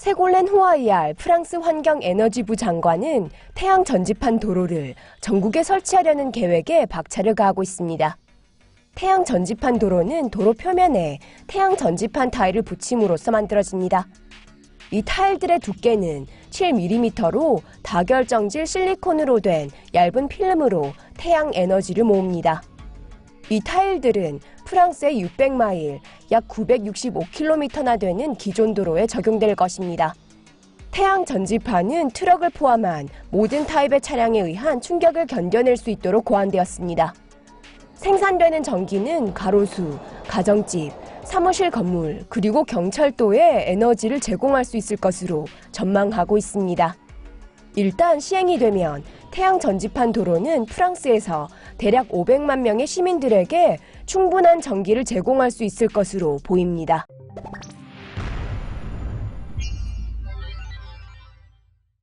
세골렌 호아이알 프랑스 환경에너지부 장관은 태양 전지판 도로를 전국에 설치하려는 계획에 박차를 가하고 있습니다. 태양 전지판 도로는 도로 표면에 태양 전지판 타일을 붙임으로써 만들어집니다. 이 타일들의 두께는 7mm로 다결정질 실리콘으로 된 얇은 필름으로 태양 에너지를 모읍니다. 이 타일들은 프랑스의 600마일, 약 965km나 되는 기존 도로에 적용될 것입니다. 태양 전지판은 트럭을 포함한 모든 타입의 차량에 의한 충격을 견뎌낼 수 있도록 고안되었습니다. 생산되는 전기는 가로수, 가정집, 사무실 건물, 그리고 경찰도에 에너지를 제공할 수 있을 것으로 전망하고 있습니다. 일단 시행이 되면 태양 전지판 도로는 프랑스에서 대략 500만 명의 시민들에게 충분한 전기를 제공할 수 있을 것으로 보입니다.